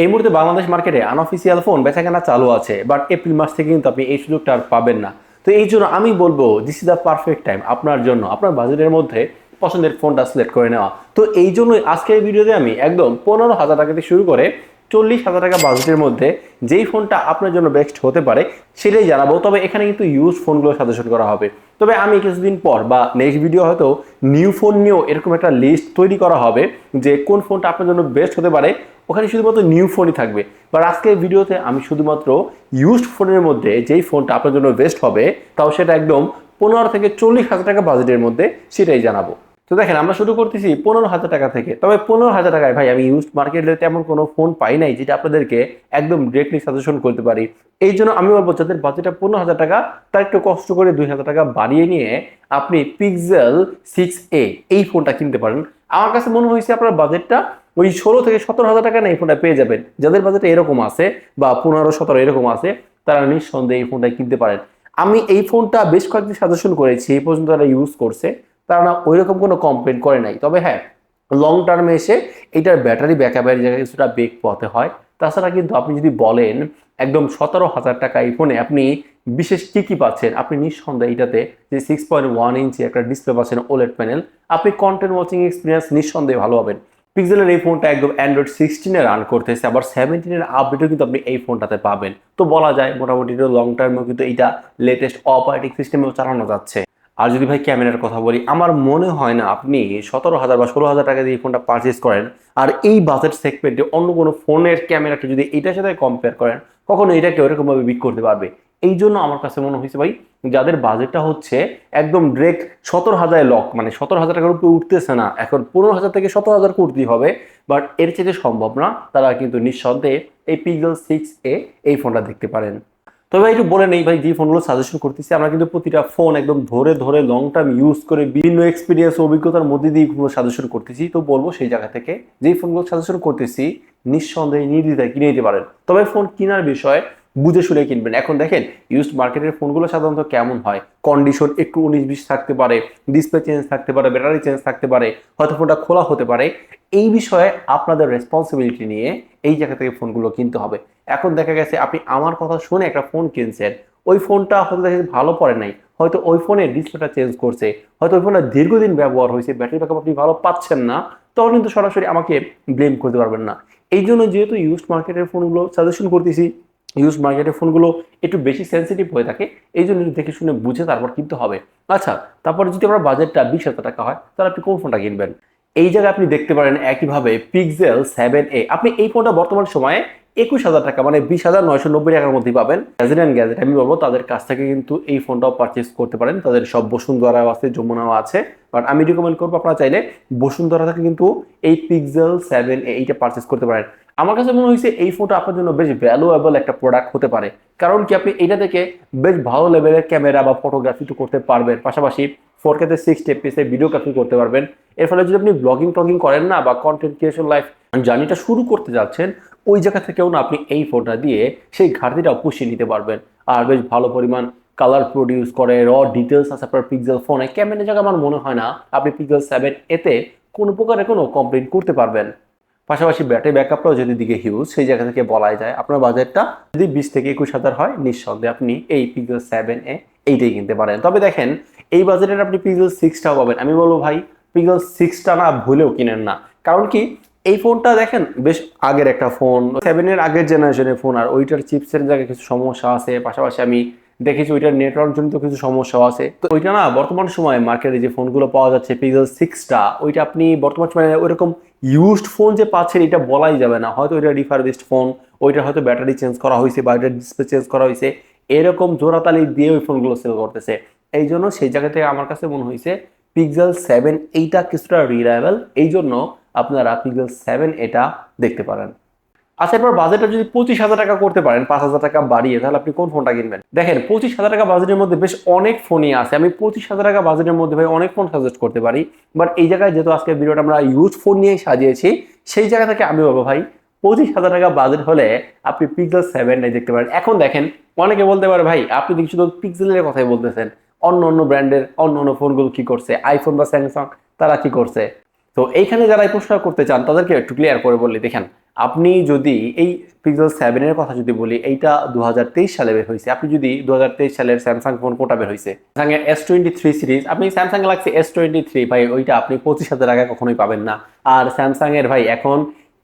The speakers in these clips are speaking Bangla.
এই মুহূর্তে বাংলাদেশ মার্কেটে আনঅফিসিয়াল ফোন বেচাকেনা চালু আছে বাট এপ্রিল মাস থেকে কিন্তু আপনি এই সুযোগটা আর পাবেন না। তো এই জন্য আমি বলব this is the perfect time আপনার জন্য, আপনার বাজেটের মধ্যে পছন্দের ফোনটা সিলেক্ট করে নেওয়া। তো এই জন্যই আজকের ভিডিওতে আমি একদম পনেরো হাজার টাকা থেকে শুরু করে চল্লিশ হাজার টাকা বাজেটের মধ্যে যেই ফোনটা আপনার জন্য বেস্ট হতে পারে, সেটাই জানাব। তবে এখানে কিন্তু ইউজ ফোনগুলো সাজেশন করা হবে। তবে আমি কিছুদিন পর বা নেক্সট ভিডিও হয়তো নিউ ফোন নিয়েও এরকম একটা লিস্ট তৈরি করা হবে যে কোন ফোনটা আপনার জন্য বেস্ট হতে পারে। ওখানে শুধুমাত্র নিউ ফোনই থাকবে। বা আজকের ভিডিওতে আমি শুধুমাত্র ইউজড ফোনের মধ্যে যেই ফোনটা আপনার জন্য বেস্ট হবে, তাও সেটা একদম পনেরো থেকে চল্লিশ হাজার টাকা বাজেটের মধ্যে সেটাই জানাব। তো দেখেন, আমরা শুরু করতেছি পনেরো হাজার টাকা থেকে। তবে পনেরো হাজার টাকায় ভাই, আমি ইউজ মার্কেটে তেমন কোনো ফোন পাই নাই যেটা আপনাদেরকে একদম ডিরেক্টলি সাজেশন করতে পারি। এই জন্য আমি বলব, যাদের বাজেটটা পনেরো হাজার টাকা, তার একটু কষ্ট করে দুই হাজার টাকা বাড়িয়ে নিয়ে আপনি পিক্সেল সিক্স এ এই ফোনটা কিনতে পারেন। আমার কাছে মনে হয়েছে আপনার বাজেটটা ওই ষোলো থেকে সতেরো হাজার টাকা না এই ফোনটা পেয়ে যাবেন। যাদের বাজেট এরকম আছে বা পনেরো, সতেরো এরকম আছে, তারা নিঃসন্দেহে এই ফোনটা কিনতে পারেন। আমি এই ফোনটা বেশ কয়েকদিন সাজেশন করেছি, এই পর্যন্ত তারা ইউজ করছে, তারা না ওই রকম কোনো কমপ্লেন করে নাই। তবে হ্যাঁ লং টার্মে এসে এটার ব্যাটারি ব্যাকআপের জায়গায় কিছুটা বেগ পথে হয়। তাছাড়া কিন্তু আপনি যদি বলেন, একদম সতেরো হাজার টাকা এই ফোনে আপনি বিশেষ কি কি পাচ্ছেন? আপনি নিঃসন্দেহে এটাতে যে সিক্স পয়েন্ট ওয়ান ইঞ্চি একটা ডিসপ্লে পাচ্ছেন ওলেট প্যানেল আপনি কন্টেন্ট ওয়াচিং এক্সপিরিয়েন্স নিঃসন্দেহে ভালো হবেন পিক্সেলের এই ফোনটা একদম অ্যান্ড্রয়েড সিক্সটিনে রান করতেছে, আবার সেভেন্টিনের আপডেটও কিন্তু আপনি এই ফোনটাতে পাবেন। তো বলা যায়, মোটামুটি লং টার্মেও কিন্তু এটা লেটেস্ট অপারেটিং সিস্টেমেও চালানো যাচ্ছে। আর যদি ভাই ক্যামেরার কথা বলি, আমার মনে হয় না আপনি সতেরো হাজার বা ষোলো হাজার টাকা দিয়ে ফোনটা পারচেস করেন, আর এই বাজেট সেগমেন্টে অন্য কোনো ফোনের ক্যামেরাটা যদি এটার সাথে কম্পেয়ার করেন, কখনো এটাকে ওরকমভাবে বিট করতে পারবে। এই জন্য আমার কাছে মনে হয়েছে ভাই, যাদের বাজেটটা হচ্ছে একদম ডিরেক্ট সতেরো হাজার লক মানে সতেরো হাজার টাকার উপরে উঠতেছে না, এখন পনেরো হাজার থেকে সতেরো হাজার করতেই হবে বাট এর চেয়ে সম্ভব না, তারা কিন্তু নিঃসন্দেহে এই পিগল সিক্স এ এই ফোনটা দেখতে পারেন। তবে একটু বলে নেই ভাই, যে ফোনগুলো সাজেশন করতেছি, আমরা কিন্তু প্রতিটা ফোন একদম ধরে ধরে লং টার্ম ইউজ করে বিভিন্ন এক্সপিরিয়েন্স অভিজ্ঞতার মধ্যে দিয়ে ফোনগুলো সাজেশন করতেছি। তো বলব সেই জায়গা থেকে, যেই ফোনগুলো সাজেশন করতেছি, নিঃসন্দেহে নির্দ্বিধায় কিনে নিতে পারেন। তবে ফোন কেনার বিষয়ে বুঝে শুনে কিনবেন। এখন দেখেন ইউজড মার্কেটের ফোনগুলো সাধারণত কেমন হয়? কন্ডিশন একটু উনিশ বিশ থাকতে পারে ডিসপ্লে চেঞ্জ থাকতে পারে ব্যাটারি চেঞ্জ থাকতে পারে, হয়তো ফোনটা খোলা হতে পারে। এই বিষয়ে আপনাদের রেসপন্সিবিলিটি নিয়ে এই জায়গা থেকে ফোনগুলো কিনতে হবে। এখন দেখা গেছে, আপনি আমার কথা শুনে একটা ফোন কিনছেন, ওই ফোনটা হয়তো দেখা ভালো পড়ে নাই, হয়তো ওই ফোনের ডিসপ্লেটা চেঞ্জ করছে, হয়তো ওই ফোনটা দীর্ঘদিন ব্যবহার হয়েছে ব্যাটারি ব্যাকআপ আপনি ভালো পাচ্ছেন না, তখন কিন্তু সরাসরি আমাকে ব্লেম করতে পারবেন না। এই জন্য যেহেতু ইউজ মার্কেটের ফোনগুলো সাজেশন করতেছি ইউজ মার্কেটের ফোনগুলো একটু বেশি সেন্সিটিভ হয়ে থাকে, এই জন্য দেখে শুনে বুঝে তারপর কিনতে হবে। আচ্ছা তারপরে যদি আমার বাজেটটা বিশ হাজার টাকা হয়, তাহলে আপনি কোন ফোনটা কিনবেন? এই জায়গায় আপনি দেখতে পারেন একইভাবে পিক্সেল সেভেন এ আপনি এই ফোনটা বর্তমান সময়ে একুশ হাজার টাকা মানে বিশ হাজার নয়শো নব্বই টাকার মধ্যে পাবেন। গ্যাজেট গ্যাজেট আমি বলব তাদের কাছ থেকে কিন্তু এই ফোনটাও পারচেস করতে পারেন। তাদের সব বসুন্ধরাও আছে, যমুনাও আছে। বাট আমি রিকমেন্ড করব আপনারা চাইলে বসুন্ধরা থেকে কিন্তু এই পিক্সেল সেভেন এ এইটা পারচেস করতে পারেন। আমার কাছে মনে হয়েছে এই ফোনটা আপনার জন্য বেশ ভ্যালুয়েবল একটা প্রোডাক্ট হতে পারে। কারণ কি আপনি এটা থেকে বেশ ভালো লেভেলের ক্যামেরা বা ফটোগ্রাফি তো করতে পারবেন। পাশাপাশি ফোর কেতে সিক্স এপিসে ভিডিওগ্রাফি করতে পারবেন। এর ফলে যদি আপনি ব্লগিং টগিং করেন না বা কন্টেন্ট ক্রিয়েশন লাইফ জার্নিটা শুরু করতে যাচ্ছেন, ওই জায়গা থেকেও না আপনি এই ফোনটা দিয়ে সেই ঘাটতিটা পুষিয়ে নিতে পারবেন। আর বেশ ভালো পরিমাণ কালার প্রডিউস করে র ডিটেলস আছে আপনার পিক্সেল ফোনে ক্যামেরা জায়গা আমার মনে হয় না আপনি পিক্সেল সেভেন এতে কোনো প্রকারে কোনো কমপ্লেন করতে পারবেন। পাশাপাশি ব্যাটারি ব্যাকআপটাও যদি দিকে হিউজ সেই জায়গা থেকে বলাই যায়, আপনার বাজেটটা যদি বিশ থেকে একুশ হাজার হয়, নিঃসন্দেহে আপনি এই পিক্সেল সেভেন এ এইটাই কিনতে পারেন। তবে দেখেন এই বাজেটের আপনি পিক্সেল সিক্সটাও পাবেন। আমি বলব ভাই পিক্সেল সিক্সটা না ভুলেও কিনেন না। কারণ কি, এই ফোনটা দেখেন, বেশ আগের একটা ফোন সেভেনের আগের জেনারেশনের ফোন আর ওইটার চিপসের জায়গায় কিছু সমস্যা আছে। পাশাপাশি আমি দেখেছি ওইটার নেটওয়ার্ক জনিত কিছু সমস্যাও আছে। তো ওইটা না, বর্তমান সময়ে মার্কেটে যে ফোনগুলো পাওয়া যাচ্ছে পিক্সেল সিক্সটা ওইটা আপনি বর্তমান সময়ে ওইরকম ইউজড ফোন যে পাচ্ছেন, এটা বলাই যাবে না। হয়তো ওইটা রিফারবিস্ট ফোন ওইটা হয়তো ব্যাটারি চেঞ্জ করা হয়েছে বা ওইটার ডিসপ্লে চেঞ্জ করা হয়েছে। এরকম জোড়াতালি দিয়ে ওই ফোনগুলো সেল করতেছে। এই জন্য সেই জায়গা থেকে আমার কাছে মনে হয়েছে পিক্সেল সেভেন এইটা কিছুটা রিলায়েবল এই জন্য আপনারা পিক্সেল সেভেন এটা দেখতে পারেন। আচ্ছা এবার বাজেটটা যদি পঁচিশ হাজার টাকা করতে পারেন, পাঁচ হাজার টাকা বাড়িয়ে, তাহলে আপনি কোন ফোনটা কিনবেন? দেখেন, পঁচিশ হাজার টাকা বাজেটের মধ্যে বেশ অনেক ফোনই আছে। আমি পঁচিশ হাজার টাকা বাজেটের মধ্যে ভাই অনেক ফোন সাজেস্ট করতে পারি। বাট এই জায়গায় যেহেতু আজকে ভিডিওটা আমরা ইউজ ফোন নিয়ে সাজিয়েছি, সেই জায়গা থেকে আমি বলব ভাই, পঁচিশ হাজার টাকা বাজেট হলে আপনি পিক্সেল সেভেনটাই দেখতে পারেন। এখন দেখেন, অনেকে বলতে পারে ভাই, আপনি শুধু পিক্সেলের কথাই বলতেছেন। অন্য অন্য ব্র্যান্ডের অন্য অন্য ফোনগুলো কি করছে? আইফোন বা স্যামসাং তারা কি করছে? তো এইখানে যারা এই প্রশ্ন করতে চান, তাদেরকে একটু ক্লিয়ার করে বললি দেখেন, আপনি যদি এই পিক্সেল সেভেনের কথা যদি বলি, এইটা দু সালে বের হয়েছে আপনি যদি দুহাজার তেইশ সালের স্যামসাং ফোন কোটা বের হয়েছে Samsung S twenty three series আপনি Samsung Galaxy S twenty three ভাই, ওইটা আপনি পঁচিশ হাজার টাকা কখনোই পাবেন না। আর স্যামসাংয়ের ভাই, এখন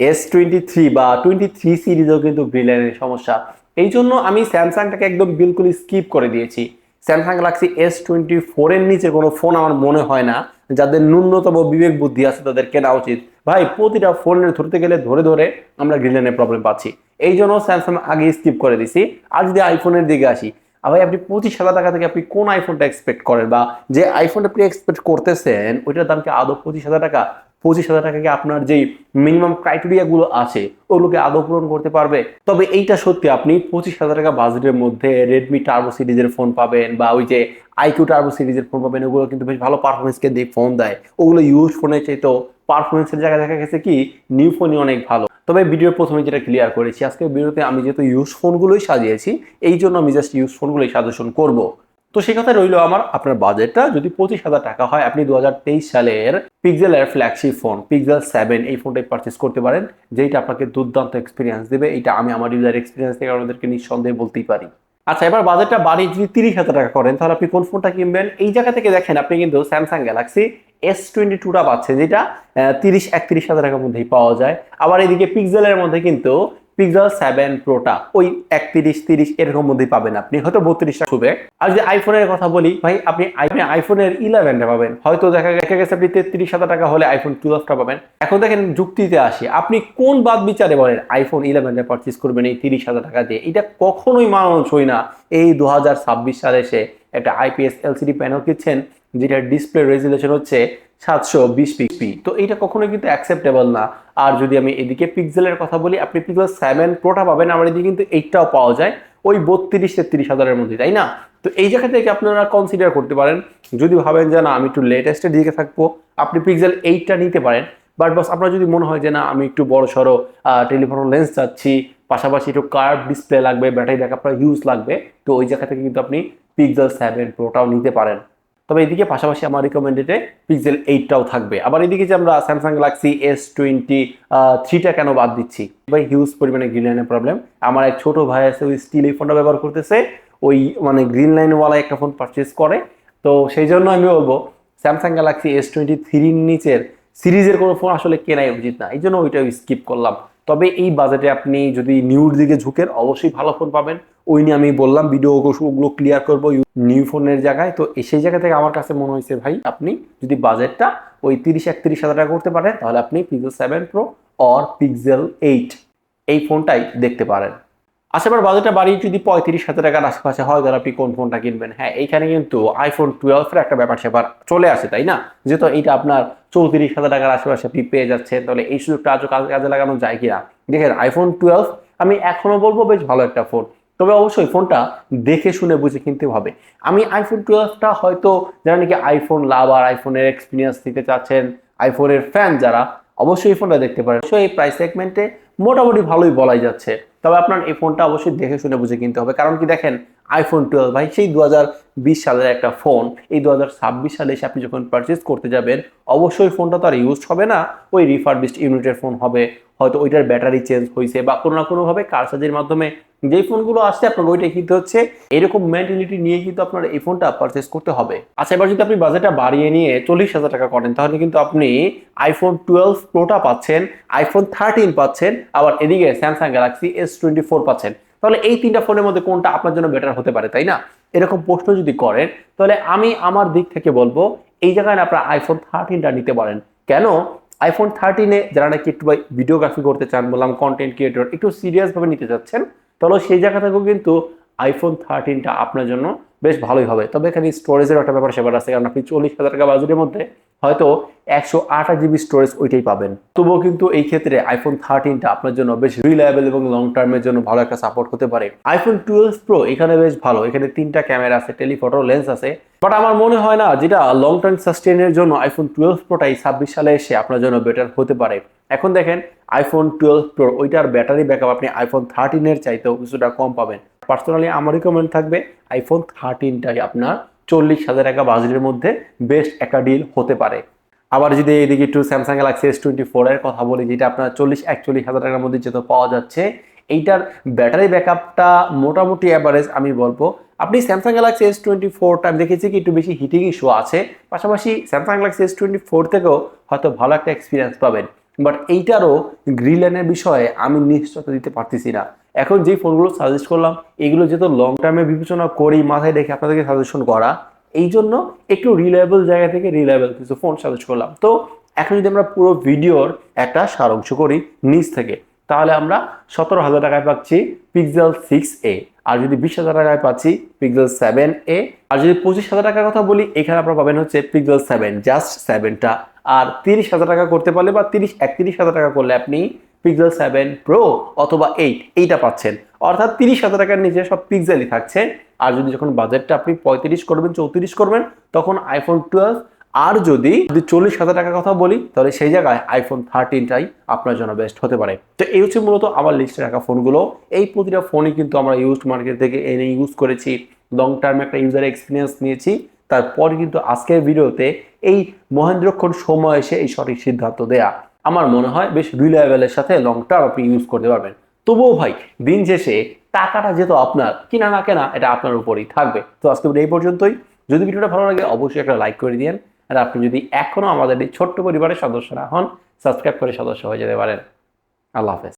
এস টোয়েন্টি থ্রি বা টোয়েন্টি থ্রি সিরিজও কিন্তু গ্রিলাইনের সমস্যা। এই জন্য আমি স্যামসাংটাকে একদম বিলকুল স্কিপ করে দিয়েছি। স্যামসাং গ্যালাক্সি এস টোয়েন্টি ফোরের নিচে কোনো ফোন আমার মনে হয় না, যাদের ন্যূনতম বিবেক বুদ্ধি আছে তাদের কেনা উচিত। ভাই, প্রতিটা ফোনের ধরতে গেলে ধরে ধরে আমরা গ্রিলেনের প্রবলেম পাচ্ছি। এই জন্য স্যামসাং আগে স্কিপ করে দিছি। আর যদি আইফোনের দিকে আসি ভাই, আপনি পঁচিশ হাজার টাকা থেকে আপনি কোন আইফোনটা এক্সপেক্ট করেন? বা যে আইফোনটা আপনি এক্সপেক্ট করতেছেন, ওইটার দাম কি আদৌ পঁচিশ হাজার টাকা? পঁচিশ হাজার টাকা কি আপনার যেই মিনিমাম ক্রাইটেরিয়া গুলো আছে, ওগুলোকে আদৌ পূরণ করতে পারবে? তবে এইটা সত্যি আপনি পঁচিশ হাজার টাকা বাজেটের মধ্যে রেডমি টার্বো সিরিজের ফোন পাবেন বা ওই যে আইকিউ টার্বো সিরিজের ফোন পাবেন, ওগুলো কিন্তু বেশ ভালো পারফরমেন্সকে দিয়ে ফোন দেয়। ওগুলো ইউজ ফোনের চাইতেও পারফরমেন্সের জায়গায় দেখা গেছে কি নিউ ফোনই অনেক ভালো। তবে ভিডিওর প্রথমে যেটা ক্লিয়ার করেছি আজকে ভিডিওতে আমি যেহেতু ইউজ ফোনগুলোই সাজিয়েছি, এই জন্য আমি জাস্ট ইউজ ফোনগুলোই সাজেশন করব। তো সে কথা রইল আমার, আপনার বাজেটটা যদি পঁচিশ হাজার টাকা হয়, আপনি দু হাজার তেইশ সালের পিক্সেলের ফ্ল্যাগশিপ ফোন পিক্সেল সেভেন এই ফোনটাই পারচেস করতে পারেন যেটা আপনাকে দুর্দান্ত এক্সপিরিয়েন্স দেবে। এটা আমি আমার ইউজার এক্সপিরিয়েন্স থেকে আপনাদেরকে নিঃসন্দেহে বলতেই পারি। আচ্ছা এবার বাজেটটা বাড়িয়ে যদি তিরিশ হাজার টাকা করেন, তাহলে আপনি কোন ফোনটা কিনবেন? এই জায়গা থেকে দেখেন, আপনি কিন্তু স্যামসাং গ্যালাক্সি এস টোয়েন্টি টুটা পাচ্ছেন, যেটা তিরিশ, একত্রিশ হাজার টাকার মধ্যেই পাওয়া যায়। আবার এদিকে পিক্সেলের মধ্যে কিন্তু পিক্সেল সেভেন প্রোটা ওই একত্রিশ তিরিশ এরকম মধ্যেই পাবেন আপনি, হয়তো বত্রিশটা ছুবে। আর যদি আইফোনের কথা বলি, ভাই, আপনি আপনি আইফোনের ইলেভেনটা পাবেন। হয়তো দেখা দেখা গেছে আপনি তেত্রিশ হাজার টাকা হলে আইফোন টুয়েলভটা পাবেন। এখন দেখেন যুক্তিতে আসি, আপনি কোন বাদ বিচারে বলেন আইফোন ইলেভেনটা পারচেস করবেন এই তিরিশ হাজার টাকা দিয়ে? এটা কখনোই মানানসই না। এই দু হাজার ছাব্বিশ সালে এসে একটা আইপিএস এলসিডি প্যানেল কিনছেন যেটা ডিসপ্লে রেজুলেশন হচ্ছে সাতশো বিশ পিপি তো এইটা কখনোই কিন্তু অ্যাকসেপ্টেবল না। আর যদি আমি এদিকে পিক্সেলের কথা বলি, আপনি পিক্সেল সেভেন প্রোটা পাবেন, আমার এদিকে কিন্তু এইটাও পাওয়া যায়। ওই বত্রিশ তেত্রিশ হাজারের মধ্যে, তাই না? তো এই জায়গা থেকে আপনারা কনসিডার করতে পারেন। যদি ভাবেন যে, না, আমি একটু লেটেস্টের দিকে থাকব আপনি পিক্সেল এইটটা নিতে পারেন। বাট বাস আপনার যদি মনে হয় যে, না, আমি একটু বড় সড়ো টেলিফোন লেন্স চাচ্ছি পাশাপাশি একটু কার্ভ ডিসপ্লে লাগবে ব্যাটারি ব্যাক আপনার ইউজ লাগবে, তো ওই জায়গা থেকে কিন্তু আপনি পিক্সেল সেভেন প্রোটাও নিতে পারেন। তবে এদিকে পাশাপাশি আমার রিকমেন্ডেডে পিক্সেল এইটটাও থাকবে। আবার এদিকে যে আমরা স্যামসাং গ্যালাক্সি এস টোয়েন্টি থ্রিটা কেন বাদ দিচ্ছি? ভাই হিউজ পরিমাণে গ্রিন লাইনের প্রবলেম আমার এক ছোট ভাই আছে, ওই স্টিল এই ফোনটা ব্যবহার করতেছে। ওই মানে গ্রিন লাইনওয়ালা একটা ফোন পারচেস করে। তো সেই জন্য আমি বলব স্যামসাং গ্যালাক্সি এস টোয়েন্টি থ্রির নিচের সিরিজের কোনো ফোন আসলে কেনাই উচিত না। এই জন্য ওইটা স্কিপ করলাম। তবে এই বাজেটে আপনি যদি নিউর দিকে ঝুঁকেন, অবশ্যই ভালো ফোন পাবেন। ওই নিয়ে আমি বললাম ভিডিও ওগুলো ক্লিয়ার করব নিউ ফোনের জায়গায়। তো সেই জায়গা থেকে আমার কাছে মনে হয়েছে ভাই, আপনি যদি বাজেটটা ওই তিরিশ, একত্রিশ হাজার টাকা করতে পারেন, তাহলে আপনি Pixel seven pro or Pixel eight এই ফোনটাই দেখতে পারেন। আশেপার বাজেটটা বাড়িয়ে যদি পঁয়ত্রিশ হাজার টাকার আশেপাশে হয়, তাহলে আপনি কোন ফোনটা কিনবেন? হ্যাঁ এইখানে কিন্তু আইফোন টুয়েলভের একটা ব্যাপার স্যাপার চলে আসে, তাই না? যেহেতু এইটা আপনার চৌত্রিশ হাজার টাকার আশেপাশে আপনি পেয়ে যাচ্ছেন, তাহলে এই সুযোগটা আজও কাজে লাগানো যায় কিনা? দেখেন আইফোন টুয়েলভ আমি এখনও বলব বেশ ভালো একটা ফোন। তবে অবশ্যই ফোনটা দেখে শুনে বুঝে কিনতে হবে। আমি আইফোন টুয়েলভটা হয়তো যারা নাকি আইফোন লাভার আইফোনের এক্সপিরিয়েন্স নিতে চাচ্ছেন আইফোনের ফ্যান যারা, অবশ্যই ফোনটা দেখতে পারেন। অবশ্যই এই প্রাইস সেগমেন্টে মোটামুটি ভালোই বলাই যাচ্ছে। তবে আপনার এই ফোনটা অবশ্যই দেখে শুনে বুঝে কিনতে হবে। কারণ কি দেখেন আইফোন টুয়েলভ ভাই, সেই দু বিশ সালের একটা ফোন এই দু হাজার ছাব্বিশ সালে এসে আপনি যখন পারচেস করতে যাবেন, অবশ্যই ফোনটা তো আর ইউজ হবে না, ওই রিফারবিস্ট ইউনিটের ফোন হবে। হয়তো ওইটার ব্যাটারি চেঞ্জ হয়েছে বা কোনো না কোনোভাবে কারসাজির মাধ্যমে যেই ফোনগুলো আসছে আপনার ওইটাই কিনতে হচ্ছে। এরকম মেন্টালিটি নিয়ে কিন্তু আপনার এই ফোনটা পারচেস করতে হবে। আচ্ছা এবার যদি আপনি বাজেটটা বাড়িয়ে নিয়ে চল্লিশ হাজার টাকা করেন, তাহলে কিন্তু আপনি আইফোন টুয়েলভ প্রোটা পাচ্ছেন আইফোন থার্টিন পাচ্ছেন, আবার এদিকে Samsung Galaxy S twenty four পাচ্ছেন। তাহলে এই তিনটা ফোনের মধ্যে কোনটা আপনার জন্য বেটার হতে পারে, তাই না? এরকম প্রশ্ন যদি করেন, তাহলে আমি আমার দিক থেকে বলব, এই জায়গায় আপনার আইফোন থার্টিনটা নিতে পারেন। কেন? আইফোন থার্টিনে যারা নাকি একটু ভাই ভিডিওগ্রাফি করতে চান, বললাম কন্টেন্ট ক্রিয়েটর একটু সিরিয়াসভাবে নিতে চাচ্ছেন, তাহলে সেই জায়গা থেকেও কিন্তু আইফোন থার্টিনটা আপনার জন্য বেশ ভালোই হবে। তবে এখানে স্টোরেজের একটা ব্যাপার সেবার আছে, কারণ আপনি চল্লিশ হাজার টাকা বাজেটের মধ্যে হয়তো একশো আঠাশ জিবি স্টোরেজ ওইটাই পাবেন। তবুও কিন্তু এই ক্ষেত্রে আইফোন থার্টিনটা আপনার জন্য বেশ রিলায়েবল এবং লং টার্মের জন্য ভালো একটা সাপোর্ট হতে পারে। আইফোন টুয়েলভ প্রো এখানে বেশ ভালো, এখানে তিনটা ক্যামেরা আছে টেলিফটো লেন্স আছে। বাট আমার মনে হয় না যেটা লং টার্ম সাস্টেনের জন্য আইফোন টুয়েলভ প্রোটাই ছাব্বিশ সালে এসে আপনার জন্য বেটার হতে পারে। এখন দেখেন আইফোন টুয়েলভ প্রো ওইটার ব্যাটারি ব্যাকআপ আপনি আইফোন থার্টিনের চাইতেও কিছুটা কম পাবেন। পার্সোনালি আমার রিকমেন্ড থাকবে আইফোন থার্টিনটাই আপনার চল্লিশ হাজার টাকা বাজেটের মধ্যে বেস্ট একটা ডিল হতে পারে। আবার যদি এদিকে একটু স্যামসাং গ্যালাক্সি এস টোয়েন্টি ফোরের কথা বলি, যেটা আপনার চল্লিশ, একচল্লিশ হাজার টাকার মধ্যে যেহেতু পাওয়া যাচ্ছে, এইটার ব্যাটারি ব্যাকআপটা মোটামুটি অ্যাভারেজ আমি বলব। আপনি স্যামসাং গ্যালাক্সি এস টোয়েন্টি ফোরটা আমি দেখেছি কি একটু বেশি হিটিং ইস্যু আছে, পাশাপাশি Samsung Galaxy S twenty four থেকেও হয়তো ভালো একটা এক্সপিরিয়েন্স পাবেন। বাট এইটারও গ্রিলেনের বিষয়ে আমি নিশ্চয়তা দিতে পারতেছি না। এখন যে ফোনগুলো সাজেস্ট করলাম, এগুলো যেহেতু লং টার্মে বিবেচনা করি, মাথায় রেখে আপনাদেরকে সাজেশন করা, এই জন্য একটু রিলায়েবল জায়গা থেকে রিলায়েবল কিছু ফোন সাজেস্ট করলাম। তো এখন যদি আমরা পুরো ভিডিওর একটা সারাংশ করি নিচ থেকে, তাহলে আমরা সতেরো হাজার টাকায় পাচ্ছি পিক্সেল সিক্স এ আর যদি বিশ হাজার টাকায় পাচ্ছি পিক্সেল সেভেন এ আর যদি পঁচিশ হাজার টাকার কথা বলি, এখানে আপনারা পাবেন হচ্ছে পিক্সেল সেভেন জাস্ট সেভেনটা আর তিরিশ হাজার টাকা করতে পারলে বা তিরিশ, একত্রিশ হাজার টাকা করলে আপনি পিক্সেল সেভেন প্রো অথবা এইট এইটা পাচ্ছেন। অর্থাৎ তিরিশ হাজার টাকার নিচে সব পিক্সেলই থাকছে। আর যদি যখন বাজেটটা আপনি পঁয়ত্রিশ করবেন, চৌত্রিশ করবেন, তখন আইফোন টুয়েলভ আর যদি যদি চল্লিশ হাজার টাকার কথা বলি, তাহলে সেই জায়গায় আইফোন থার্টিনটাই আপনার জন্য বেস্ট হতে পারে। তো এই হচ্ছে মূলত আমার লিস্টে রাখা ফোনগুলো এই প্রতিটা ফোনই কিন্তু আমরা ইউজ মার্কেট থেকে এনে ইউজ করেছি। লং টার্ম একটা ইউজার এক্সপিরিয়েন্স নিয়েছি। তারপর কিন্তু আজকের ভিডিওতে এই মহেন্দ্রক্ষণ সময় এসে এই সঠিক সিদ্ধান্ত দেয়া। আমার মনে হয় বেশ রিলায়েবলের সাথে লং টার্ম আপনি ইউজ করতে পারবেন। তবুও ভাই, দিন শেষে টাকাটা যেহেতু আপনার, কিনা না কেনা, এটা আপনার উপরেই থাকবে। তো আজকে এই পর্যন্তই। যদি ভিডিওটা ভালো লাগে, অবশ্যই একটা লাইক করে দিন আর আপনি যদি এখনও আমাদের এই ছোট্ট পরিবারের সদস্য না হন সাবস্ক্রাইব করে সদস্য হয়ে যেতে পারেন। আল্লাহ হাফেজ।